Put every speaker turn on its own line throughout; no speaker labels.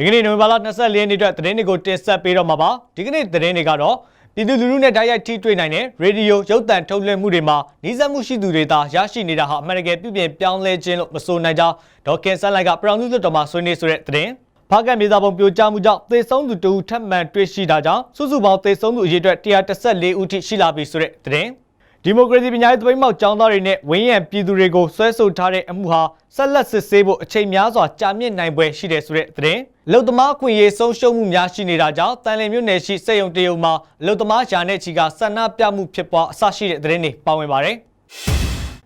ဒီကနေ့နိုဝင်ဘာလ24ရက်နေ့အတွက်သတင်းတွေကိုတင်ဆက်ပေးတော့မှာပါဒီကနေ့သတင်းတွေကတော့ပြည်သူလူထုနဲ့တိုက်ရိုက်ထိတွေ့နိုင်တဲ့ရေဒီယိုရုပ်သံထုတ်လွှင့်မှုတွေမှာနှီးစပ်မှုရှိသူတွေသာရရှိနေတာဟာအမှန်တကယ်ပြုပြင်ပြောင်းလဲခြင်းလို့မဆိုနိုင်ကြောင်းဒေါက်ကင်ဆန်လိုက်ကပရောင်စုလွတ်တော်မှာဆွေးနွေးဆိုတဲ့သတင်းဖားကတ်မြေသားပုံပြိုကျမှုကြောင့်သေဆုံးသူတဦးထပ်မံတွေ့ရှိတာကြောင့်စုစုပေါင်းသေဆုံးသူအရေအတွက်114ဦးထိရှိလာပြီဆိုတဲ့သတင်း ဒီမိုကရေစီပညာရေးသပိတ်မှောက်ចောင်းသားတွေနဲ့ဝင်းရံပြည်သူတွေကိုဆွဲဆိုထားတဲ့အမှုဟာဆက်လက်စစ်ဆေးဖို့အချိန်များစွာကြာမြင့်နိုင်ပွဲရှိတယ်ဆိုတဲ့သတင်းလုံသမားခွင့်ရေးဆုံးရှုံးမှုများရှိနေတာကြောင့်တန်လင်မြို့နယ်ရှိစက်ရုံတရုံမှာလုံသမားယာနဲ့ချီကဆန္ဒပြမှုဖြစ်ပွားအဆရှိတဲ့သတင်းတွေပါဝင်ပါတယ်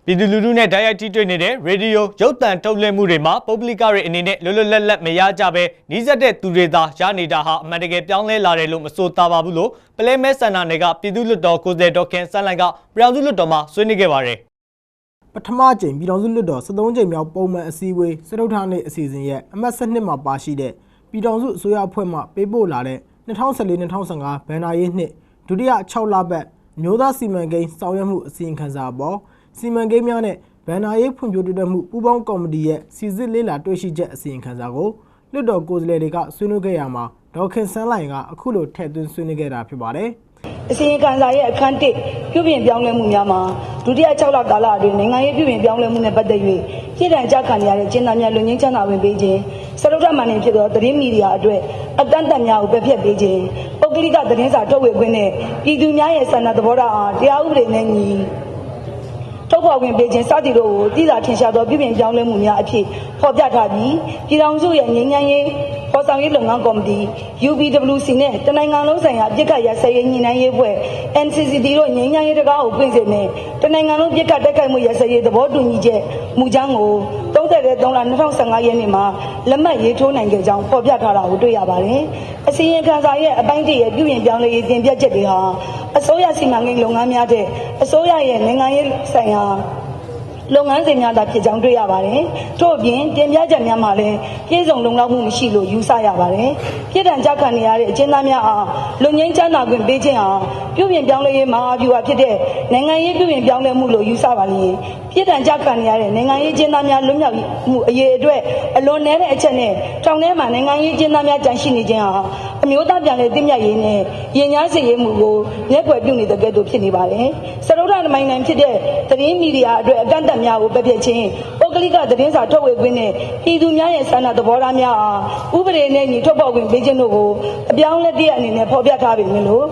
ပြည်သူလူထုနဲ့တိုက်ရိုက်ထိတွေ့နေတဲ့ရေဒီယိုရုပ်သံထုတ်လွှင့်မှုတွေမှာပုဂ္ဂလိကတွေအနေနဲ့လွတ်လွတ်လပ်လပ်မရကြဘဲနှီးစက်တဲ့သူတွေသာရနေတာဟာအမှန်တကယ်ပြောင်းလဲလာတယ်လို့မဆိုသားပါဘူးလို့ပလဲမဲဆန္ဒနယ်ကပြည်သူ့လွတ်တော်ကိုယ်စားလှယ်ဒေါက်ခင်ဆန်းလိုက်ကပြောင်စုလွတ်တော်မှာဆွေးနွေးခဲ့ပါတယ်
ပထမကြိမ်ပြည်တော်စုလွတ်တော်73ကြိမ်မြောက်ပုံမှန်အစည်းအဝေးစတုထနေ့အစီအစဉ်ရဲ့အမှတ်7မှာပါရှိတဲ့ပြည်တော်စုအစိုးရအဖွဲ့မှပေးပို့လာတဲ့2014-2015ဘန်နာရေးနှစ်ဒုတိယ6လပတ်အမျိုးသားစီမံကိန်းဆောင်ရွက်မှုအစီရင်ခံစာအပေါ် စီမံကိန်းများနဲ့ဘန်နာရေးဖွံ့ဖြိုးတိုးတက်မှုပူးပေါင်းကော်မတီရဲ့စီစစ်လေးလာတွေ့ရှိချက်အစီရင်ခံစာကိုလွတ်တော်ကိုယ်စားလှယ်တွေကဆွေးနွေးခဲ့ရမှာဒေါက်ခင်ဆန်းလိုင်ကအခုလိုထည့်သွင်းဆွေးနွေးခဲ့တာဖြစ်ပါတယ်။
အစီရင်ခံစာရဲ့အခန်း1ပြုပြင်ပြောင်းလဲမှုများမှာဒုတိယ6လကာလအတွင်းနိုင်ငံရေးပြုပြင်ပြောင်းလဲမှုနဲ့ပတ်သက်၍ပြည်ထောင်ကြခံရတဲ့ကျင်းသားများလူငင်းချမ်းသာဝင်ပေးခြင်းစရုပ်ထမှန်နေဖြစ်သောသတင်းမီဒီယာအတွက်အတန်းတက်များကိုပယ်ဖျက်ပေးခြင်းပုဂ္ဂလိကသတင်းစာထုတ်ဝေခွင့်နဲ့ပြည်သူများရဲ့ဆန္ဒသဘောထားအားတရားဥပဒေနဲ့ညီ ထုတ်ဖော်ဝင်ပေးခြင်းစသည်တို့ကိုတည်တာထင်ရှားသောပြည်ပြင်ပြောင်းလဲမှုများအဖြစ်ဖော်ပြထားပြီးပြည်ထောင်စုရဲ့ငြိမ်းချမ်းရေးဖော်ဆောင်ရေးလုပ်ငန်းကော်မတီ UPWC နဲ့တနိုင်ငံလုံးဆိုင်ရာအပြစ်ခတ်ရစရေးညှိနှိုင်းရေးဖွဲ့ NCCT တို့ငြိမ်းချမ်းရေးတကားကိုပြင်ဆင်နေတနိုင်ငံလုံးပြစ်ခတ်တိုက်ခိုက်မှုရစရေးသဘောတူညီချက်မူချမ်းကို33လ2015ရက်နေ့မှာလက်မှတ်ရေးထိုးနိုင်ခဲ့ကြောင်းဖော်ပြထားတာကိုတွေ့ရပါတယ်။အစည်းအဝေးခန်းစာရဲ့အပိုင်းတရရဲ့ပြည်ပြင်ပြောင်းလဲရေးတင်ပြချက်တွေဟာ အစိုးရစီမံကိန်းလုပ်ငန်းများတဲ့အစိုးရရဲ့နိုင်ငံရေးဆိုင်ရာ လုပ်ငန်းစဉ်များသာဖြစ်ကြောင်းတွေ့ရပါတယ်။ထို့အပြင်တင်ပြချက်များမှာလည်းပြည်စုံလုံလောက်မှုမရှိလို့ယူဆရပါတယ်။ပြည်ထံကြခံနေရတဲ့အကျဉ်းသားများအားလူငင်းချမ်းသာခွင့်ပေးခြင်းဟာပြုပြင်ပြောင်းလဲရေးမဟာဗျူဟာဖြစ်တဲ့နိုင်ငံရေးပြုပြင်ပြောင်းလဲမှုလို့ယူဆပါရင်ပြည်ထံကြခံနေရတဲ့နိုင်ငံရေးကျဉ်းသားများလွတ်မြောက်မှုအရေးအတွက်အလွန်နည်းတဲ့အချက်နဲ့တောင်ထဲမှာနိုင်ငံရေးကျဉ်းသားများကြန့်ရှိနေခြင်းဟာအမျိုးသားပြန်လည်တည်မြတ်ရေးနဲ့ရင်ညာစေရေးမှုကိုမျက်ကွယ်ပြုနေတဲ့ကဲ့သို့ဖြစ်နေပါတယ်။စရုဒ္ဓနမိုင်နိုင်ဖြစ်တဲ့သတင်းမီဒီယာအတွက်အကန့်အသတ်များကိုပယ်ဖျက်ခြင်းပုဂ္ဂလိကသတင်းစာထုတ်ဝေခွင့်နဲ့ပြည်သူများရဲ့ဆန္ဒသဘောထားများအားဥပဒေနဲ့ညီထုတ်ဖော်ခွင့်ပေးခြင်းတို့ကိုအပြောင်းအလဲတရအနေနဲ့ဖော်ပြထားပေမဲ့လို့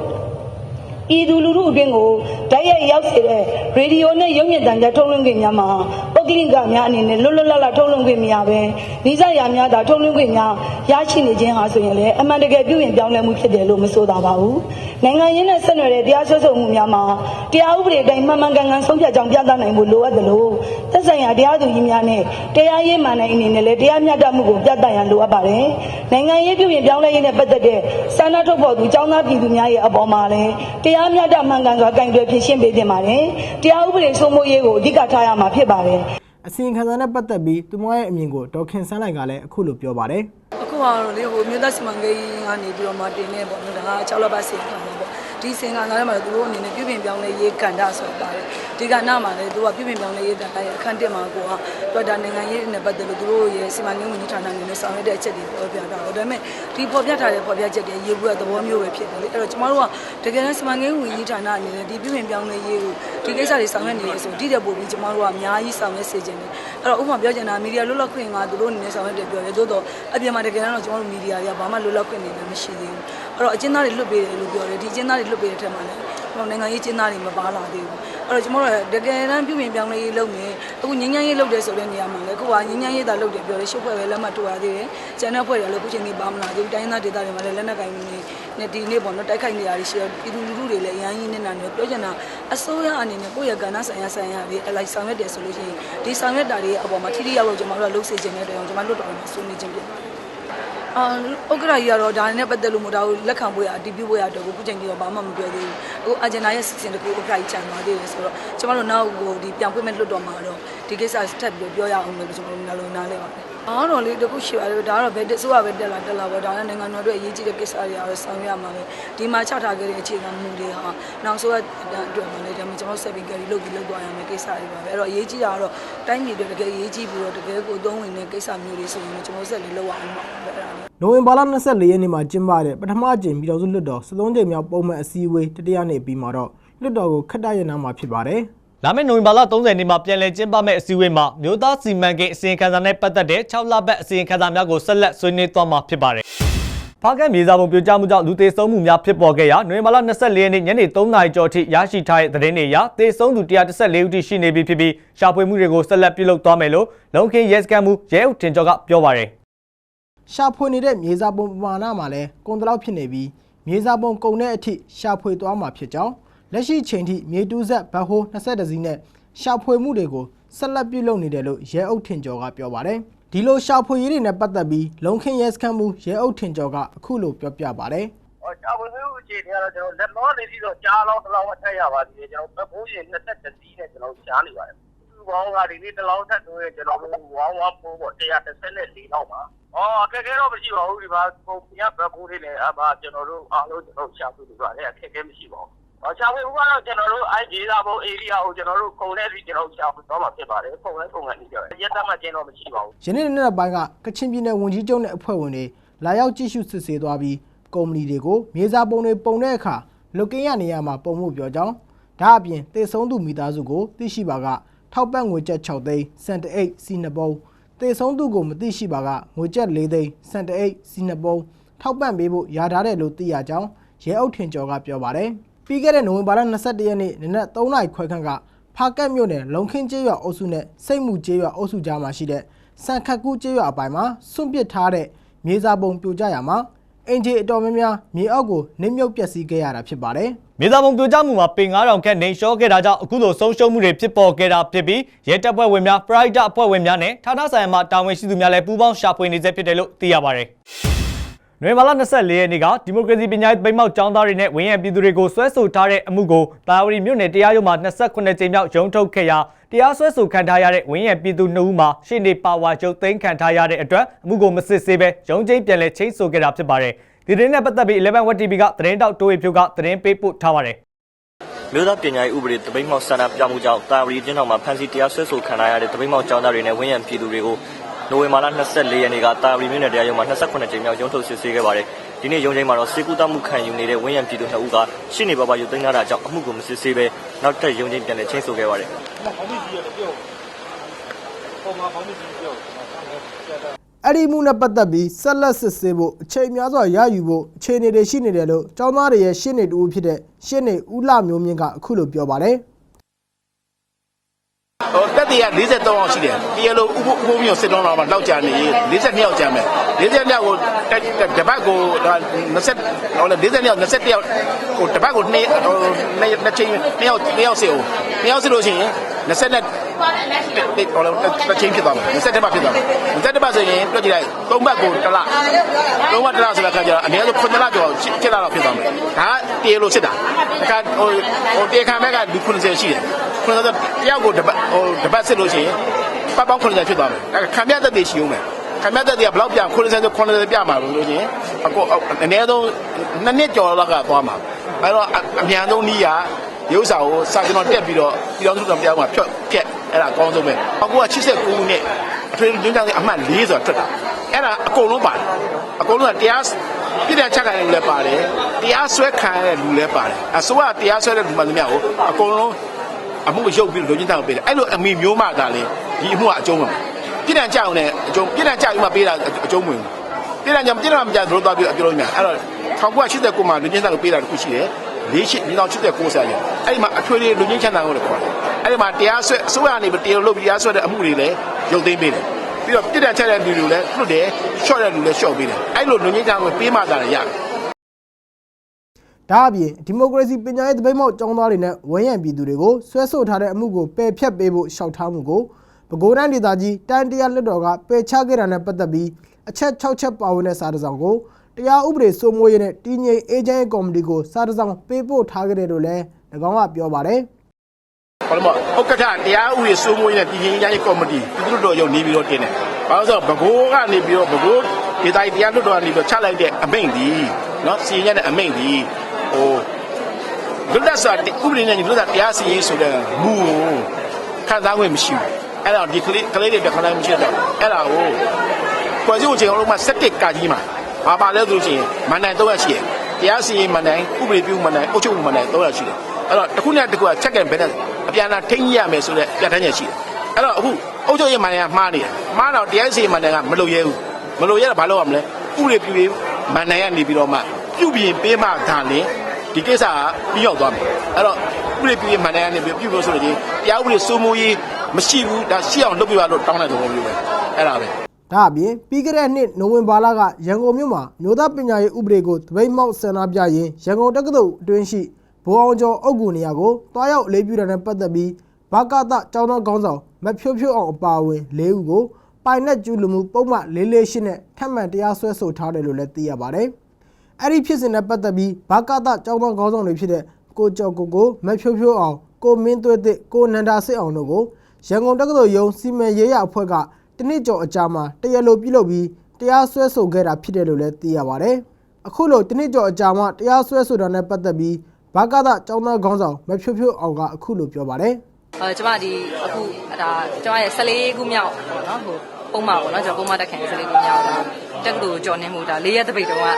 ဤသူလူထုအတွင်းကိုဓာတ်ရိုက်ရောက်စေတဲ့ရေဒီယိုနဲ့ရုပ်မြင်သံကြားထုတ်လွှင့်ခွင့်များမှာပုဂ္ဂလိကများအနေနဲ့လွတ်လွတ်လပ်လပ်ထုတ်လွှင့်ခွင့်မရဘဲနိစ္စရာများသာထုတ်လွှင့်ခွင့်များရရှိနေခြင်းဟာဆိုရင်လည်းအမှန်တကယ်ပြုရင်ပြောင်းလဲမှုဖြစ်တယ်လို့မဆိုသာပါဘူးနိုင်ငံရင်းနဲ့ဆက်နွယ်တဲ့တရားစွဲဆိုမှုများမှာတရားဥပဒေအတိုင်းမှန်မှန်ကန်ကန်ဆုံးဖြတ်ကြောင်းပြသနိုင်ဖို့လိုအပ်တယ်လို့သက်ဆိုင်ရာတရားသူကြီးများနဲ့တရားရေးမှန်တဲ့အနေနဲ့လည်းတရားမျှတမှုကိုပြသရန်လိုအပ်ပါတယ်နိုင်ငံရေးပြုရင်ပြောင်းလဲရေးနဲ့ပတ်သက်တဲ့စာနာထုတ်ဖော်သူចောင်းသားပြည်သူများရဲ့အပေါ်မှာလည်းတရားမျှတမှန်ကန်စွာကင်တွယ်ဖြေရှင်းပေးသင့်ပါတယ်တရားဥပဒေစိုးမိုးရေးကိုအဓိကထားရမှာဖြစ်ပါတယ်
အစီရင်ခံစာနဲ့ပတ်သက်ပြီးသူမရဲ့အမြင်ကိုဒေါက်ခင်ဆန်းလိုက်ကလည်းအခုလိုပြောပါတယ်
အခုကတော့လေဟိုမြို့သားစီမံကိန်းကနေပြီးတော့မှတင်နေပေါ့နော်ဒါက6လပတ်စီခံမှာပေါ့ ဒီစင်ကနားထဲမှာသူတို့အနေနဲ့ပြုပြင်ပြောင်းလဲရေးကဏ္ဍဆိုပါတယ်ဒီကဏ္ဍမှာလည်းသူကပြုပြင်ပြောင်းလဲရေးကဏ္ဍရဲ့အခန်းတက်မှာကိုကတော့ဒါနိုင်ငံရေးနဲ့ပတ်သက်လို့သူတို့ရဲ့စီမံကိန်းဝန်ကြီးဌာနအနေနဲ့ဆောင်ရွက်တဲ့အချက်တွေပေါ်ပြတာပေါ့ဒါပေမဲ့ဒီပေါ်ပြထားတဲ့ပေါ်ပြချက်တွေရေဘူးကသဘောမျိုးပဲဖြစ်တယ်လေအဲ့တော့ကျမတို့ကတကယ်တမ်းစီမံကိန်းဝန်ကြီးဌာနအနေနဲ့ဒီပြုပြင်ပြောင်းလဲရေးကိုဒီကိစ္စတွေဆောင်ရွက်နေရဆိုဒီတဲ့ပို့ပြီးကျမတို့ကအများကြီးဆောင်ရွက်စေချင်တယ်အဲ့တော့ဥပမာပြောချင်တာမီဒီယာလွတ်လပ်ခွင့်ကသူတို့အနေနဲ့ဆောင်ရွက်တယ်ပြောတယ်သို့တော့အပြင်မှာတကယ်တော့ကျမတို့မီဒီယာတွေကဘာမှလွတ်လပ်ခွင့်နေလည်းမရှိသေးဘူးအဲ့တော့အကျဉ်းသားတွေလွတ်ပေးတယ်လို့ပြောတယ်ဒီအကျဉ်းသားတွေလွတ်ပေးတဲ့ထက်မှာလည်းဟိုနိုင်ငံရေးကျဉ်းသားတွေမပါလာသေးဘူးအဲ့တော့ကျမတို့တကယ်တမ်းပြုပြင်ပြောင်းလဲရေးလုပ်နေအခုငញ្ញမ်းရေးလုပ်တယ်ဆိုတဲ့နေရာမှာလည်းအခုကငញ្ញမ်းရေးသာလုပ်တယ်ပြောတယ်ရှုပ်ဖွဲ့ပဲလက်မှတ်ထိုးရသေးတယ်ကျန်တဲ့ဖွဲ့တွေလည်းအခုချိန်ကြီးပါမလာသေးဘူးတိုင်းသားဒေသတွေမှာလည်းလက်နက်ကင်နေနဲ့ဒီနေ့ပေါ့နော်တိုက်ခိုက်နေရရှိတော့ပြည်သူလူထုတွေလည်းအရန်ကြီးနေတာနဲ့ပြောချင်တာအစိုးရအနေနဲ့ကိုယ့်ရဲ့ကဏ္ဍဆိုင်ရာဆိုင်ရာတွေအလိုက်ဆောင်ရွက်တယ်ဆိုလို့ရှိရင်ဒီဆောင်ရွက်တာတွေအပေါ်မှာထိထိရောက်ရောက်ကျမတို့ကလုပ်စေချင်တဲ့တောင်ကျမတို့တော်တော်ဆွေးနွေးခြင်းဖြစ်ပါတယ် အာဥက္ကရာကြီးကတော့ဒါနဲ့ပတ်သက်လို့မတော်ဘူးလက်ခံဖို့ရအတီးပြဖို့ရတော့အခုချိန်ကြီးတော့ဘာမှမပြောသေးဘူးအခုအာဂျင်နာရဲ့စီစဉ်တကူဥက္ကရာကြီးချန်သွားသေးတယ်ဆိုတော့ကျမတို့နောက်ကိုဒီပြန်ဖွင့်မဲ့လွတ်တော်မှာတော့ဒီဒီကိစ္စထပ်ပြီးပြောရအောင်လို့ကျွန်တော်နားလုံးနားလဲပါတယ်အားတော့လေတခုရှိပါတယ်ဒါကတော့ဘယ်တဆိုးရပဲတက်လာတက်လာပေါ့ဒါနဲ့နိုင်ငံတော်တို့အရေးကြီးတဲ့ကိစ္စတွေအားတော့ဆောင်ရွက်ရမှာပဲဒီမှာချထားခဲ့တဲ့အခြေခံမူတွေဟာနောက်ဆိုအတွက်မှာလည်းဒါမှကျွန်တော်ဆက်ပြီးကြည့်လုပ်ပြီးလုပ်သွားရမယ်ကိစ္စတွေပါပဲအဲ့တော့အရေးကြီးတာကတော့တိုင်းပြည်တွေတကယ်အရေးကြီးပြီးတော့တကယ်ကိုသုံးဝင်တဲ့ကိစ္စမျိုးတွေဆိုရင်ကျွန်တော်ဆက်ပြီးလုပ်အောင်ပါပဲအဲ့ဒါလေး
နိုဝင်ဘာလ24ရက်နေ့မှာကျင်းပတဲ့ပထမကြိမ်ပြည်တော်စုလွှတ်တော်73ကြိမ်မြောက်ပုံမှန်အစည်းအဝေးတတိယနေ့ပြီးမှာတော့လွှတ်တော်ကိုခက်တရရနာမှာဖြစ်ပါတယ်။
လာမယ့်နိုဝင်ဘာလ30နေ့မှာပြန်လည်ကျင်းပမယ့်အစည်းအဝေးမှာမြို့သားစီမံကိန်းအစီရင်ခံစာနဲ့ပတ်သက်တဲ့6လပတ်အစီရင်ခံစာများကိုဆက်လက်ဆွေးနွေးသွားမှာဖြစ်ပါတယ်။ဖားကတ်မြေစာပုံပြိုကျမှုကြောင့်လူသေဆုံးမှုများဖြစ်ပေါ်ခဲ့ရာနိုဝင်ဘာလ24ရက်နေ့ညနေ3နာရီကျော်ထိရရှိထားတဲ့သတင်းတွေအရသေဆုံးသူ114ဦးထိရှိနေပြီဖြစ်ပြီးရှာဖွေမှုတွေကိုဆက်လက်ပြုလုပ်သွားမယ်လို့လုံခင်းရဲစခန်းမှုရဲအုပ်တင်ကျော်ကပြောပါတယ်။
ရှာဖွေနေတဲ့မြေစာပုံပမာဏမှာလည်းကုန်တလောက်ဖြစ်နေပြီးမြေစာပုံကုန်တဲ့အထိရှာဖွေသွားမှာဖြစ်ကြောင်း လက်ရှိချိန်ထိမြေတူးဆက်ဗတ်ဟိုး20စီးနဲ့ရှာဖွေမှုတွေကိုဆက်လက်ပြုလုပ်နေတယ်လို့ရဲအုပ်ထင်ကျော်ကပြောပါတယ်။ဒီလိုရှာဖွေရေးတွေနဲ့ပတ်သက်ပြီးလုံခင်းရဲစခန်းမှုရဲအုပ်ထင်ကျော်ကအခုလိုပြောပြပါတယ်။
ဟောတာဝန်မှုအခြေအနေကတော့ကျွန်တော်လက်မောနေပြီးတော့ကြားလောက်တစ်လောက်အထက်ရပါသေးတယ်ကျွန်တော်ဘိုးရင်20စီးနဲ့ကျွန်တော်ကြားနေပါတယ်သူဘောင်းကဒီနေ့တစ်လောက်ထက်တော့ကျွန်တော်တို့ဝါဝါပိုးပေါ့134လောက်ပါအော်အခက်ခဲတော့မရှိပါဘူးဒီမှာပုံပြဘက်ဘိုးလေးနဲ့အပါကျွန်တော်တို့အားလုံးကျွန်တော်ရှာဖွေလို့ရတယ်အခက်ခဲမရှိပါဘူး။အော် ရှာဖွေဥကတော့ကျွန်တော်တို့အဲ့ဒီလာဘုံ area ကိုကျွန်တော်တို့ခုံထဲပြီးကျွန်တော်ရှာဖွေတော့မှာဖြစ်ပါတယ်။ခုံထဲခုံကနေပြောရက်တက်မှကျင်းတော့မရှိပါဘူး။
ယနေ့နေ့ပိုင်းကကချင်ပြည်နယ်ဝန်ကြီးချုပ်နဲ့အဖွဲ့ဝင်တွေလာရောက်ကြည့်ရှုစစ်ဆေးသွားပြီးကုမ္ပဏီတွေကိုမြေစာပုံတွေပုံတဲ့အခါလုကင်းရနေရမှာပုံမှုပြောကြောင်းဒါအပြင်တေဆုံးသူမိသားစုကိုသိရှိပါကထောက်ပံ့ငွေကျပ်6သိန်းစန်တအိတ်စီနှစ်ပုံးတေဆုံးသူကိုမသိရှိပါကငွေကျပ်4သိန်းစန်တအိတ်စီနှစ်ပုံးထောက်ပံ့ပေးဖို့ယာထားတယ်လို့သိရကြောင်းရဲအုပ်ထင်ကျော်ကပြောပါတယ် ပြီးခဲ့တဲ့နိုဝင်ဘာလ22ရက်နေ့နနက်3နာရီခွဲခန့်ကဖားကတ်မြို့နယ်လုံခင်းကျေးရွာအုပ်စုနဲ့စိတ်မှုကျေးရွာအုပ်စုကြားမှာရှိတဲ့စံခတ်ကူးကျေးရွာအပိုင်းမှာစွန့်ပစ်ထားတဲ့မြေစာပုံပြိုကျရာမှာအင်ဂျီအတော်များများမြေအောက်ကိုနစ်မြုပ်ပျက်စီးခဲ့ရတာဖြစ်ပါတယ်။
မြေစာပုံပြိုကျမှုမှာပေ9000ခန့်နေလျှောခဲ့တာကြောင့်အခုလိုဆုံးရှုံးမှုတွေဖြစ်ပေါ်ခဲ့တာဖြစ်ပြီးရဲတပ်ဖွဲ့ဝင်များပရိုက်တာအဖွဲ့ဝင်များနဲ့ဌာနဆိုင်ရာမှတာဝန်ရှိသူများလည်းပူးပေါင်းရှာဖွေနေစေဖြစ်တယ်လို့သိရပါတယ်။ နွေမာလာ24ရက်နေ့ကဒီမိုကရေစီပညာရေးပိမောက်ကျောင်းသားတွေနဲ့ဝန်ရံပြည်သူတွေကိုဆွဲဆိုထားတဲ့အမှုကိုတာဝရီမြို့နယ်တရားရုံးမှာ28ကြိမ်မြောက်ရုံးထုတ်ခဲ့ရာတရားစွဲဆိုခံထားရတဲ့ဝန်ရံပြည်သူ2ဦးမှာရှေ့နေပါဝါချုပ်သိမ်းခံထားရတဲ့အတွက်အမှုကိုမစစ်ဆေးဘဲရုံးချင်းပြန်လည်ချင်းဆိုခဲ့တာဖြစ်ပါတယ်။ဒီသတင်းနဲ့ပတ်သက်ပြီး11 Web TV ကသတင်းတောက်တိုးဝေဖြိုးကသတင်းပေးပို့ထားပါတယ်။
မြို့သားပညာရေးဥပဒေတပိတ်မောက်ဆန္ဒပြမှုကြောင့်တာဝရီကျင်းတော်မှာဖမ်းဆီးတရားစွဲဆိုခံရတဲ့တပိတ်မောက်ကျောင်းသားတွေနဲ့ဝန်းရံပြည်သူတွေကို နိုဝင်ဘာလ24ရက်နေ့ကတာဝရီမြို့နယ်တရားရုံးမှာ28ကြိမ်မြောက်ရုံးထုတ်စစ်ဆေးခဲ့ပါတယ်။ဒီနေ့ရုံးချိန်မှာတော့စေကူတမှုခံယူနေတဲ့ဝန်းရံပြည်သူ2ဦးကရှင်းနေပါပါရုပ်သိမ်းထားတာကြောင့်အမှုကိုမစစ်ဆေးဘဲနောက်ထပ်ရုံးချိန်ပြန်လည်ချင်းဆိုခဲ့ပါတယ်။
အဲ့ဒီမှုနဲ့ပတ်သက်ပြီးဆက်လက်စစ်ဆေးဖို့အချိန်များစွာရယူဖို့အခြေအနေတွေရှိနေတယ်လို့ကျောင်းသားတွေရဲ့ရှင်းနေတူဖြစ်တဲ့ရှင်းနေဦးလှမျိုးမြင့်ကအခုလိုပြောပါတယ်
ဟိုတက်တရ43အောင်ရှိတယ်တရားလို့ဥပဥပမျိုးစစ်တောင်းတော့မှလောက်ကြနေ42ယောက်ကြမ်းမယ်42ယောက်ကိုတပတ်ကို20ဟိုလေ42ယောက်21ယောက်ဟိုတပတ်ကို2ဟိုနှစ်ချိန်2ယောက်2ယောက်စစ်အောင်2ယောက်စစ်လို့ရှိရင်20နဲ့ဟိုလေတစ်ချိန်ဖြစ်သွားမှာ20ပတ်ဖြစ်သွားမှာ20ပတ်ဆိုရင်တွက်ကြည့်လိုက်3ပတ်ကိုတစ်လ3ပတ်တစ်လဆိုတဲ့အခါကျတော့အနည်းဆုံး9လကျော်7လတော့ဖြစ်သွားမှာဒါကတရားလို့စစ်တာအခါဟိုဟိုတရားခံဘက်ကလူ90ရှိတယ် 90တယောက်ကိုတပတ်ဟိုတပတ်စစ်လို့ရှိရင်ပတ်ပေါင်း90ဖြစ်သွားမယ်ဒါခံပြသက်တည်ရှိဦးမယ်ခံပြသက်တည်ကဘယ်လောက်ပြ90ဆို90ပြမှာလို့လို့ချင်းအကောအနည်းဆုံးနှစ်နှစ်ကျော်လောက်ကသွားမှာအဲတော့အမြန်ဆုံးနည်းကရုပ်စာကိုစာကျွန်တော်တက်ပြီးတော့ပြည်တော်စုတော်ပြောင်းမှာဖြတ်ဖြတ်အဲ့ဒါအကောင်းဆုံးပဲ1989ခုနှစ်အထွေထွေညွှန်ကြားအမှတ်4ဆိုတာထွက်တာအဲ့ဒါအကုန်လုံးပါတယ်အကုန်လုံးကတရားပြည်တဲ့ချက်ခံရလူလည်းပါတယ်တရားစွဲခံရတဲ့လူလည်းပါတယ်အစိုးရတရားစွဲတဲ့လူမှလည်းမဟုတ်အကုန်လုံး အမှုရုပ်ပြီးလူချင်းတောင်းပေးတယ်အဲ့လိုအမိမျိုးမှသာလေဒီအမှုကအကျုံးမှာပြည်တံကြောက်နေအကျုံးပြည်တံကြောက်ပြီးမှပေးတာအကျုံးဝင်ပြည်တံကြောင့်ပြည်တံမကြောက်တို့သွားပြီးအကျုံးညာအဲ့တော့1989မှာလူချင်းတောင်းပေးတာတခုရှိတယ်လေးရှိဒီတော့89ဆရာကြီးအဲ့ဒီမှာအထွေထွေလူချင်းချမ်းသာကိုလည်းခေါ်တယ်အဲ့ဒီမှာတရားဆွဲအစိုးရနေပြီးတရားလုပ်ပြီးတရားဆွဲတဲ့အမှုတွေလည်းရုပ်သိမ်းပေးတယ်ပြီးတော့ပြည်တံချက်တဲ့လူတွေလည်းလွတ်တယ်ချော့တဲ့လူလည်းချော့ပေးတယ်အဲ့လိုလူချင်းချမ်းကိုပေးမှသာလည်းရတယ်
ဒါအပြင်ဒီမိုကရေစီပညာရေးတပိတ်မောက်ကျောင်းသားတွေနဲ့ဝန်းရံပြည်သူတွေကိုဆွဲဆိုထားတဲ့အမှုကိုပယ်ဖျက်ပေးဖို့ရှောက်ထားမှုကိုပဲခူးတိုင်းဒေသကြီးတန်တရားလွှတ်တော်ကပယ်ချခဲ့တာနဲ့ပတ်သက်ပြီးအချက်6ချက်ပါဝင်တဲ့စာတစ်စောင်ကိုတရားဥပဒေစိုးမိုးရေးနဲ့တည်ငြိမ်အေဂျင့်ကော်မတီကိုစာတစ်စောင်ပေးပို့ထားခဲ့တယ်လို့လည်း၎င်းကပြောပါတယ်
ဘာလို့မဥက္ကဋ္ဌတရားဥပဒေစိုးမိုးရေးနဲ့ပြည်ချင်းရေးကော်မတီပြည်သူ့တော်ရုံနေပြီးတော့တင်တယ်ဘာလို့ဆိုတော့ဘကိုးကနေပြီးတော့ဘကိုးဒေသကြီးတရားလွတ်တော်ကနေပြီးတော့ချလိုက်တဲ့အမိန့်ဒီနော်စီရင်ရတဲ့အမိန့်ဒီ ဟိုလွတ်လပ်စွာဥပဒေနဲ့ညီလွတ်လပ်တရားစီရင်ဆိုတဲ့မူကိုခံစားခွင့်မရှိဘူးအဲ့ဒါဒီကလေးကလေးတွေပြခဏမရှိတော့အဲ့ဒါကိုဖွဲ့စည်းပုံချိန်အောင်လို့မှ7ကကြီးမှာဘာပါလဲဆိုလို့ရှိရင်မန်တိုင်300ရှိတယ်တရားစီရင်မန်တိုင်ဥပဒေပြုမန်တိုင်အုပ်ချုပ်မှုမန်တိုင်300ရှိတယ်အဲ့တော့တစ်ခုနဲ့တစ်ခုက check and balance အပြန်အလှန်ထိန်းညှိရမယ်ဆိုတဲ့ပြဋ္ဌာန်းချက်ရှိတယ်အဲ့တော့အခုအုပ်ချုပ်ရေးမန်တိုင်ကမှားနေတယ်မှားတော့တရားစီရင်မန်တိုင်ကမလုပ်ရဲဘူးမလုပ်ရဲတော့ဘာလုပ်ရမလဲဥပဒေပြုရေးမန်တိုင်ကနေပြီးတော့မှပြုပြင်ပေးမှဒါလင် ဒီကိစ္စကပြီးရောက်သွားမယ်အဲ့တော့ဥပဒေပြုရေးမန်တိုင်ကနေပြီးပြုလို့ဆိုလို့ချင်းတရားဥပဒေစိုးမိုးရေးမရှိဘူးဒါရှိအောင်လုပ်ပြပါလို့တောင်းတဲ့သဘောမျိုးပဲအဲ့ဒါပဲ
ဒါအပြင်ပြီးခဲ့တဲ့နှစ်နိုဝင်ဘာလကရန်ကုန်မြို့မှာမြို့သားပညာရေးဥပဒေကိုတပိတ်မောက်ဆန္ဒပြရင်ရန်ကုန်တက္ကသိုလ်အတွင်းရှိဘိုးအောင်ကျော်အုပ်ကူနေရာကိုတွားရောက်အလေးပြုတာနဲ့ပတ်သက်ပြီးဘာကတကျောင်းသားခေါင်းဆောင်မဖြိုးဖြိုးအောင်အပါအဝင်၄ဦးကိုပိုင်နဲ့ကျူးလူမှုပုံမှန်၄၄၈နဲ့ထပ်မံတရားစွဲဆိုထားတယ်လို့လည်းသိရပါတယ်။ အဲ့ဒီဖြစ်စဉ်နဲ့ပတ်သက်ပြီးဘာကတကျောင်းသားခေါင်းဆောင်တွေဖြစ်တဲ့ကိုကျော်ကိုကိုမဖြိုးဖြိုးအောင်ကိုမင်းသွေးသစ်ကိုနန္ဒာစစ်အောင်တို့ကိုရန်ကုန်တက္ကသိုလ်ရုံးစီမံရေးရအဖွဲ့ကတနစ်ကျော်အကြာမှာတရားလိုပြုလုပ်ပြီးတရားစွဲဆိုခဲ့တာဖြစ်တယ်လို့လည်းသိရပါတယ်။အခုလိုတနစ်ကျော်အကြာမှာတရားစွဲဆိုတာနဲ့ပတ်သက်ပြီးဘာကတကျောင်းသားခေါင်းဆောင်မဖြိုးဖြိုးအောင်ကအခုလိုပြောပါတယ်။
အဲကျမဒီအခုဒါကျမရဲ့14ခုမြောက်ပေါ့နော်ဟိုပုံမှန်ပေါ့နော်ကျွန်တော်ပုံမှန်တက်ခံ14ခုမြောက်ဒါတက္ကသိုလ်ကျော်နေမှုဒါ၄ရက်တပိတ်တုန်းက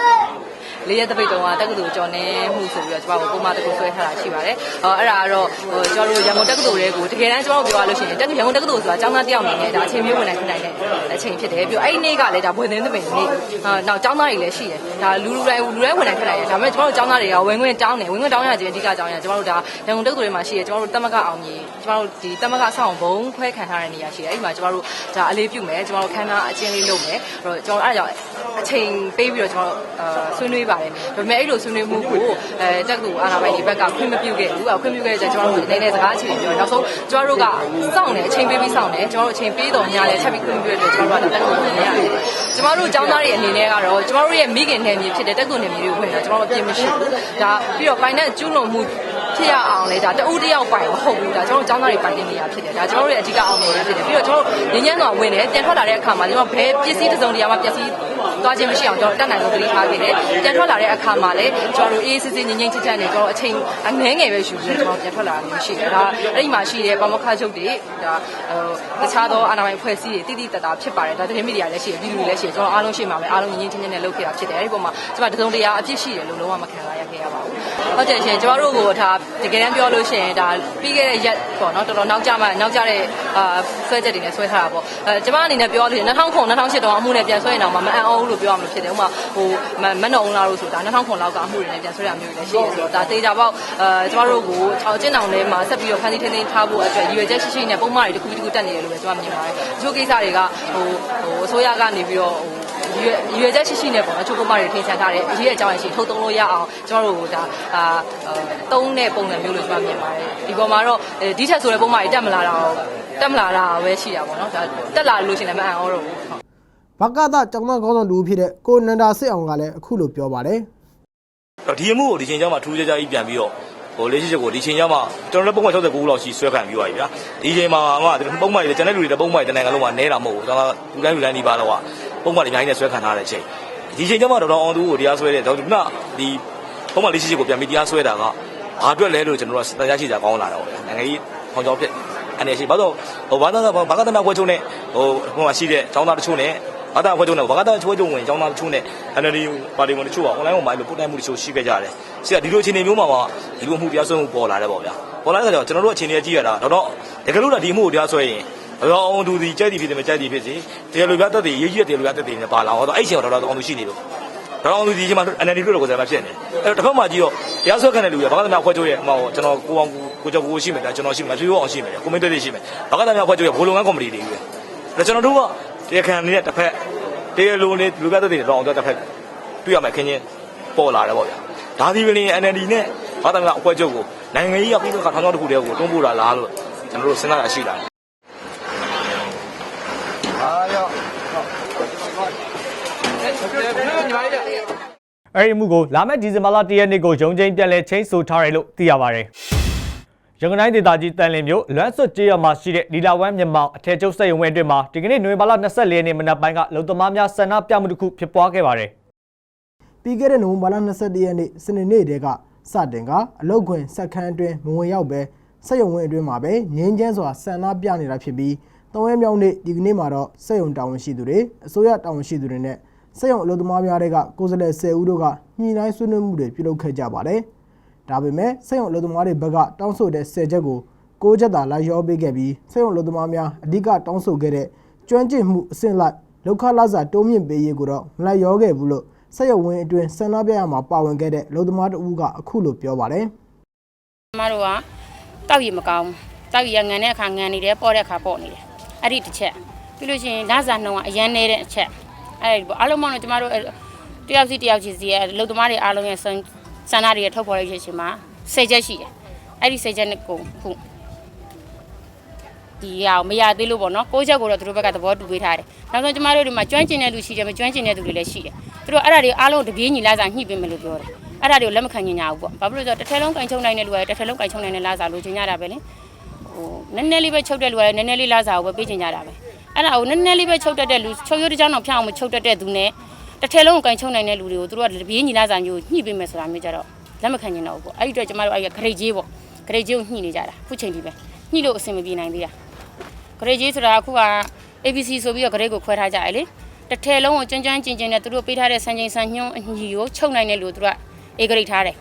လေးရက်တပိတ်တုန်းကတက္ကသိုလ်ကျော်နေမှုဆိုပြီးတော့ကျမတို့ပုံမှန်တစ်ခုဆွဲထားတာရှိပါတယ်။အော်အဲ့ဒါကတော့ဟိုကျွန်တော်တို့ရန်ကုန်တက္ကသိုလ်တွေကိုတကယ်တမ်းကျွန်တော်တို့ပြောရလို့ရှိရင်တက္ကရန်ကုန်တက္ကသိုလ်ဆိုတာကျောင်းသားတယောက်အနေနဲ့ဒါအချိန်မျိုးဝင်နိုင်ခနိုင်တဲ့အချိန်ဖြစ်တယ်။ပြီးတော့အဲ့ဒီနေ့ကလည်းဒါဘွယ်သင်းသပင်နေ့အာနောက်ကျောင်းသားတွေလည်းရှိတယ်။ဒါလူလူတိုင်းလူတိုင်းဝင်နိုင်ခနိုင်တယ်။ဒါပေမဲ့ကျွန်တော်တို့ကျောင်းသားတွေကဝင်ခွင့်တောင်းတယ်ဝင်ခွင့်တောင်းရခြင်းအဓိကကျောင်းရကျွန်တော်တို့ဒါရန်ကုန်တက္ကသိုလ်တွေမှာရှိတယ်ကျွန်တော်တို့တမကအောင်ကြီးကျွန်တော်တို့ဒီတမကဆောင်းဘုံခွဲခံထားတဲ့နေရာရှိတယ်။အဲ့ဒီမှာကျွန်တော်တို့ဒါအလေးပြုမယ်ကျွန်တော်တို့ခန်းသားအချင်းလေးလုပ်မယ်။အဲ့တော့ကျွန်တော်အဲ့ဒါကြောင့်အချိန်ပေးပြီးတော့ကျွန်တော်အာဆွေးနွေးပါတယ်။ဒါပေမဲ့အဲ့လိုဆွေးနွေးမှုကိုအဲတက္ကသိုလ်အာဏာပိုင်တွေဘက်ကခွင့်မပြုခဲ့ဘူး။ခွင့်ပြုခဲ့တဲ့ကျွန်တော်တို့အနေနဲ့စကားအခြေပြောနောက်ဆုံးကျွန်တော်တို့ကစောင့်တယ်အချိန်ပေးပြီးစောင့်တယ်ကျွန်တော်တို့အချိန်ပေးတော့ညာလဲချက်ပြီးခွင့်ပြုရတဲ့ကျွန်တော်တို့ကတက္ကသိုလ်နေရတယ်။ကျွန်တော်တို့ကျောင်းသားတွေအနေနဲ့ကတော့ကျွန်တော်တို့ရဲ့မိခင်နယ်မြေဖြစ်တဲ့တက္ကသိုလ်နယ်မြေတွေကိုဝင်တာကျွန်တော်တို့အပြည့်မရှိဘူး။ဒါပြီးတော့ finance ကျူးလွန်မှုဖြစ်ရအောင်လေဒါတဦးတယောက်ပိုင်မဟုတ်ဘူးဒါကျွန်တော်တို့ကျောင်းသားတွေပိုင်တဲ့နေရာဖြစ်တယ်ဒါကျွန်တော်တို့ရဲ့အဓိကအောင်မြင်ရဖြစ်တယ်ပြီးတော့ကျွန်တော်တို့ငញ្ញမ်းတော်ဝင်တယ်ပြန်ထွက်လာတဲ့အခါမှာကျွန်တော်ဘယ်ပစ္စည်းတစ်စုံတစ်ရာမှပျက်စီး သွားခြင်းမရှိအောင်ကျွန်တော်တက်နိုင်လို့သတိထားခဲ့တယ်ပြန်ထွက်လာတဲ့အခါမှာလည်းကျွန်တော်တို့အေးအေးဆေးဆေးငြိမ်ငြိမ်ချစ်ချစ်နဲ့ကျွန်တော်အချိန်အငဲငယ်ပဲယူပြီးတော့ကျွန်တော်ပြန်ထွက်လာတာမျိုးရှိတယ်ဒါအဲ့ဒီမှာရှိတဲ့ပမခချုပ်တွေဒါဟိုတခြားသောအာဏာပိုင်အဖွဲ့အစည်းတွေတိတိတတ်တာဖြစ်ပါတယ်ဒါသတင်းမီဒီယာလည်းရှိတယ်ပြည်သူတွေလည်းရှိတယ်ကျွန်တော်အားလုံးရှိမှာပဲအားလုံးငြိမ်ငြိမ်ချစ်ချစ်နဲ့လုပ်ခဲ့တာဖြစ်တယ်အဲ့ဒီပေါ်မှာကျွန်မတစုံတရာအပြစ်ရှိတယ်လို့လုံးဝမခံစားရခဲ့ရပါဘူးဟုတ်တယ်ရှင်ကျွန်တော်တို့ကိုဒါတကယ်တမ်းပြောလို့ရှိရင်ဒါပြီးခဲ့တဲ့ရက်ပေါ့နော်တော်တော်နောက်ကျမှနောက်ကျတဲ့အာဆွဲချက်တွေနဲ့ဆွဲထားတာပေါ့အဲကျွန်မအနေနဲ့ပြောလို့2009 2008တောင်အမှုနဲ့ပြန်ဆွဲနေအောင်မအံ့ဩဘူးလို့ပြောရမှာဖြစ်တယ်ဥပမာဟိုမနှုံလာလို့ဆိုတာ2009လောက်ကအမှုတွေနဲ့ပြန်ဆွဲရမျိုးတွေလည်းရှိတယ်ဆိုတော့ဒါတေးကြပေါ့အဲကျွန်တော်တို့ကိုချောင်းကျင်းတောင်ထဲမှာဆက်ပြီးတော့ဖန်တီးထင်းထင်းထားဖို့အတွက်ရည်ရွယ်ချက်ရှိရှိနဲ့ပုံမှန်တွေတစ်ခုတစ်ခုတက်နေတယ်လို့ပဲကျွန်မမြင်ပါတယ်ဒီလိုကိစ္စတွေကဟိုဟိုအစိုးရကနေပြီးတော့ဟိုရွယ်ရွယ်ချက်ရှိရှိနဲ့ပေါ့နော်ချိုးပုံမတွေထိန်ချန်ထားတယ်အရေးအကြောင်းရရှိထုတ်သုံးလို့ရအောင်ကျွန်တော်တို့ဒါအာတုံးတဲ့ပုံစံမျိုးလို့ကျွန်တော်မြင်ပါတယ်ဒီပေါ်မှာတော့ဒီချက်ဆိုတဲ့ပုံမှန်တွေတက်မလာတာတက်မလာတာပဲရှိတာပေါ့နော်ဒါတက်လာလို့ရှိရင်လည်းမအံ့ဩတော့ဘူးဟုတ်
ဘကသကျောင်းသားခေါင်းဆောင်တူဖြစ်တဲ့ကိုနန္ဒာစစ်အောင်ကလည်းအခုလိုပြောပါတယ်
တော့ဒီအမှုကိုဒီချိန်ကျမှထူးခြားခြားကြီးပြန်ပြီးတော့ဟိုလေးရှိချက်ကိုဒီချိန်ကျမှကျွန်တော်တို့ပုံမှန်69လောက်ရှိဆွဲခံပြီးသွားပြီဗျာဒီချိန်မှာမှပုံမှန်တွေကျန်တဲ့လူတွေလည်းပုံမှန်တနင်္ဂနွေလုံးမှာနဲတာမဟုတ်ဘူးကျွန်တော်လူတိုင်းလူတိုင်းဒီပါတော့ကပုံမှန်တွေအများကြီးနဲ့ဆွဲခံထားတဲ့ချိန်ဒီချိန်ကျမှတော်တော်အောင်သူကိုတရားဆွဲတဲ့တော့ဒီကဒီပုံမှန်လေးရှိချက်ကိုပြန်ပြီးတရားဆွဲတာကဘာအတွက်လဲလို့ကျွန်တော်တို့တရားရှိကြကောင်းလာတော့ဗျာနိုင်ငံကြီးခေါင်းကြောင်းဖြစ်အနေရှိဘာလို့ဟိုဘာသာဘာသာတမခွဲချုံနဲ့ဟိုဟိုမှာရှိတဲ့ចောင်းသားတချို့နဲ့ ဘာသာခွဲချုံနဲ့ဘာသာခွဲချုံဝင်ចောင်းသားတချို့နဲ့ NLD ပါတီဝင်တချို့က online ပေါ်မှာအဲ့လိုပို့တိုင်းမှုတချို့ရှိခဲ့ကြတယ်။ဆီကဒီလိုအခြေအနေမျိုးမှာမှဒီလိုမှုတရားစွဲမှုပေါ်လာတယ်ပေါ့ဗျာ။ပေါ်လာတဲ့အခါကျတော့ကျွန်တော်တို့အခြေအနေကြည့်ရတာတော့တော့တကယ်လို့ဒီမှုကိုတရားစွဲရင်တော့အောင်သူဒီကြိုက်ဒီဖြစ်တယ်မကြိုက်ဒီဖြစ်စီတရားလူပြတ်တဲ့ရေးကြီးတဲ့တရားလူပြတ်တဲ့နဲ့ပါလာတော့အဲ့ချိန်တော့တော့အောင်သူရှိနေလို့တော့အောင်သူဒီချိန်မှာ NLD တို့တော့ကိုယ်စားမဖြစ်နေ။အဲ့တော့တစ်ဖက်မှာကြည့်တော့တရားစွဲခံတဲ့လူကဘာသာများခွဲချိုးရဲ့အမောကျွန်တော်ကိုအောင်ကိုကြောက်ကိုရှိမယ်ကျွန်တော်ရှိမယ်ဖြေဖို့အောင်ရှိမယ်ကွန်မန့်တွေရှိမယ်ဘာသာများခွဲချိုးရဲ့ဘိုးလုံငန်းကော်မတီတွေကြီးပဲ။ဒါကျွန်တော်တို့က တရားခံနေတဲ့တစ်ဖက်တရားလူနဲ့လူပြတ်တဲ့တော့အောင်တော့တစ်ဖက်တွေ့ရမယ်ခင်းချင်းပေါ်လာတယ်ပေါ့ဗျာဒါဒီပင် NLD နဲ့ဘာသာများအဖွဲ့ချုပ်ကိုနိုင်ငံရေးအပြီးတော့ထောင်ချောင်းတစ်ခုတည်းကိုတွန်းပို့တာလားလို့ကျွန်တော်တို့စဉ်းစားရရှိတာ
အဲ့ဒီအမှုကိုလာမယ့်ဒီဇင်ဘာလ၁ရက်နေ့ကိုရုံးချင်းပြန်လဲချင်းဆိုထားတယ်လို့သိရပါတယ် ရန်ကုန်တိုင်းဒေသကြီးတန်လင်းမြို့လွမ်းဆွတ်ကျေးရွာမှာရှိတဲ့လီလာဝမ်မြမောင်အထက်ကျုပ်စက်ရုံဝင်းအတွင်းမှာဒီကနေ့နိုဝင်ဘာလ24ရက်နေ့မနက်ပိုင်းကလုံသမားများဆန္ဒပြမှုတစ်ခုဖြစ်ပွားခဲ့ပါတယ်
ပြီးခဲ့တဲ့နိုဝင်ဘာလ22ရက်နေ့စနေနေ့တည်းကစတင်ကအလုတ်ခွင်စက်ခန်းအတွင်းမဝင်ရောက်ပဲစက်ရုံဝင်းအတွင်းမှာပဲငင်းချမ်းစွာဆန္ဒပြနေတာဖြစ်ပြီးတောင်းရဲမြောင်းနေ့ဒီကနေ့မှာတော့စက်ရုံတာဝန်ရှိသူတွေအစိုးရတာဝန်ရှိသူတွေနဲ့စက်ရုံအလုပ်သမားများတွေကကိုယ်စားလှယ်10ဦးတို့ကညှိနှိုင်းဆွေးနွေးမှုတွေပြုလုပ်ခဲ့ကြပါတယ်။ ဒါပေမဲ့စက်ရုံအလုပ်သမားတွေဘက်ကတောင်းဆိုတဲ့10ချက်ကို6ချက်သာလာရောပေးခဲ့ပြီးစက်ရုံအလုပ်သမားများအဓိကတောင်းဆိုခဲ့တဲ့ကျွမ်းကျင်မှုအဆင့်လိုက်လောက်ခလာစာတိုးမြင့်ပေးရေးကိုတော့မလိုက်ရောခဲ့ဘူးလို့ဆက်ရုပ်ဝင်အတွင်းဆန္ဒပြရမှာပါဝင်ခဲ့တဲ့လုံသမားတဦးကအခုလိုပြောပါတယ်
ကျမတို့ကတောက်ရည်မကောင်းဘူးတောက်ရည်ကငံတဲ့အခါငံနေတယ်ပေါ့တဲ့အခါပေါ့နေတယ်အဲ့ဒီတစ်ချက်ပြီးလို့ရှိရင်လစာနှုံးကအရန်နေတဲ့အချက်အဲ့ဒီပေါ့အားလုံးမလို့ကျမတို့အဲ့တယောက်စီတယောက်ချင်းစီရဲ့လုံသမားတွေအားလုံးရဲ့ ဆန္ဆန္ဒတွေရဲ့ထုတ်ဖော်လိုက်ခြင်းမှာ၁၀ချက်ရှိတယ်အဲ့ဒီ၁၀ချက်နဲ့ကိုခုဒီရအောင်မရသေးလို့ပေါ့နော်ကိုးချက်ကိုတော့သူတို့ဘက်ကသဘောတူပေးထားတယ်နောက်ဆုံးကျမတို့ဒီမှာကျွမ်းကျင်တဲ့လူရှိတယ်မကျွမ်းကျင်တဲ့သူတွေလည်းရှိတယ်သူတို့အဲ့ဒါတွေအားလုံးတပြေးညီလာစာညှိပေးမယ်လို့ပြောတယ်အဲ့ဒါတွေကိုလက်မခံညင်ကြဘူးပေါ့ဘာဖြစ်လို့လဲဆိုတော့တစ်ထည်လုံးကင်ချုံနိုင်တဲ့လူကတစ်ထည်လုံးကင်ချုံနိုင်တဲ့လာစာလိုချင်ကြတာပဲလေဟိုနည်းနည်းလေးပဲချုပ်တဲ့လူကလည်းနည်းနည်းလေးလာစာကိုပဲပေးချင်ကြတာပဲအဲ့ဒါကိုနည်းနည်းလေးပဲချုပ်တတ်တဲ့လူချုပ်ရိုးတစ်ချောင်းတော့ဖျောက်အောင်မချုပ်တတ်တဲ့သူနဲ့ တစ်ထည်လုံးကင်ချုံနိုင်တဲ့လူတွေကိုသူတို့ကတပြေးညီလာစာမျိုးညှိပေးမယ်ဆိုတာမျိုးကြတော့လက်မခံညင်တော့ဘူးပေါ့အဲ့ဒီအတွက်ကျမတို့အဲ့ဒီဂရိတ်ကြီးပေါ့ဂရိတ်ကြီးကိုညှိနေကြတာခုချိန်ဒီပဲညှိလို့အဆင်မပြေနိုင်သေးတာဂရိတ်ကြီးဆိုတာအခုက ABC ဆိုပြီးတော့ဂရိတ်ကိုခွဲထားကြရလေတစ်ထည်လုံးကိုကျွမ်းကျွမ်းကျင်ကျင်နဲ့သူတို့ပေးထားတဲ့စံချိန်စံညွှန်းအညီကိုချုပ်နိုင်တယ်လို့သူက A ဂရိတ်ထားတယ်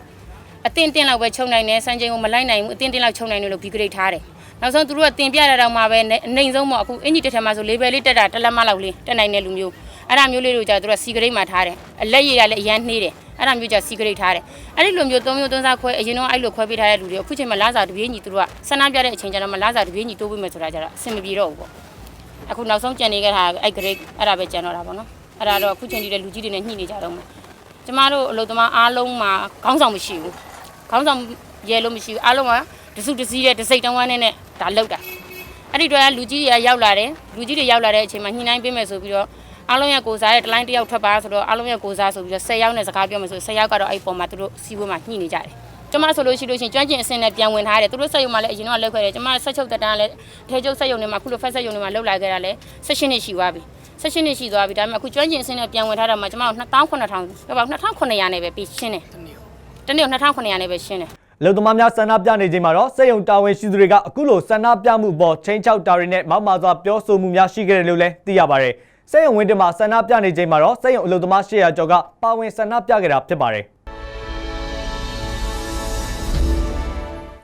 အတင်းတင်းလောက်ပဲချုပ်နိုင်တယ်စံချိန်ကိုမလိုက်နိုင်ဘူးအတင်းတင်းလောက်ချုပ်နိုင်တယ်လို့ B ဂရိတ်ထားတယ်နောက်ဆုံးသူတို့ကတင်ပြရတော့မှပဲအနေဆုံးပေါ့အခုအင်ဂျီတစ်ထည်မှာဆိုလေးပဲလေးတက်တာတစ်လက်မလောက်လေးတက်နိုင်တဲ့လူမျိုး အဲ့ဒါမျိုးလေးတို့ကြသူတို့ကစီဂရိတ်မှာထားတယ်အလက်ရည်ကလည်းအရန်နှေးတယ်အဲ့ဒါမျိုးကြစီဂရိတ်ထားတယ်အဲ့ဒီလိုမျိုးသုံးမျိုးသုံးစားခွဲအရင်တော့အဲ့လိုခွဲပေးထားတဲ့လူတွေအခုချိန်မှာလာစာတပြေးညီသူတို့ကဆန္ဒပြတဲ့အချိန်ကျတော့မှလာစာတပြေးညီတိုးပေးမယ်ဆိုတာကြတော့အဆင်မပြေတော့ဘူးပေါ့အခုနောက်ဆုံးကြံနေခဲ့တာအဲ့ grade အဲ့ဒါပဲကြံတော့တာပေါ့နော်အဲ့ဒါတော့အခုချိန်ထိတဲ့လူကြီးတွေနဲ့ညှိနေကြတော့မှာကျမတို့အလုပ်သမားအားလုံးမှာခေါင်းဆောင်မရှိဘူးခေါင်းဆောင်ရဲလို့မရှိဘူးအားလုံးကတစုတစည်းရဲ့တစိတ်တဝမ်းနဲ့နဲ့ဒါလောက်တာအဲ့ဒီတော့လူကြီးတွေကရောက်လာတယ်လူကြီးတွေရောက်လာတဲ့အချိန်မှာညှိနှိုင်းပေးမယ်ဆိုပြီးတော့ အားလုံးရဲ့ကိုစားရဲ့တလိုင်းတစ်ယောက်ထွက်ပါဆိုတော့အားလုံးရဲ့ကိုစားဆိုပြီးတော့10ယောက်နဲ့စကားပြောမယ်ဆို10ယောက်ကတော့အဲ့ပုံမှာသူတို့စီးပွားမှာညှိနေကြတယ်ကျမဆိုလို့ရှိလို့ရှိရင်ကျွမ်းကျင်အစင်နဲ့ပြန်ဝင်ထားတယ်သူတို့ဆက်ရုံမှာလည်းအရင်တော့လောက်ခဲ့တယ်ကျမဆက်ချုပ်တက်တန်းလည်းထဲချုပ်ဆက်ရုံတွေမှာခုလိုဖက်ဆက်ရုံတွေမှာလောက်လာခဲ့တာလည်း16နှစ်ရှိသွားပြီ16နှစ်ရှိသွားပြီဒါပေမဲ့အခုကျွမ်းကျင်အစင်နဲ့ပြန်ဝင်ထားတာမှာကျမတို့2900ပြောပါ2900နဲ့ပဲပြီးရှင်းတယ်တနေ့2900နဲ့ပဲရှင်းတယ်
လုံသမားများဆန္ဒပြနေချိန်မှာတော့စက်ရုံတာဝန်ရှိသူတွေကအခုလိုဆန္ဒပြမှုပေါ်ချင်းချောက်တာတွေနဲ့မောက်မာစွာပြောဆိုမှုများရှိခဲ့တယ်လို့လည်းသိရပါတယ်။ စက်ရုံဝင်းတင်မှာဆန္ဒပြနေချိန်မှာတော့စက်ရုံအလုံသမား800ကျော်ကပါဝင်ဆန္ဒပြခဲ့တာဖြစ်ပါတယ်။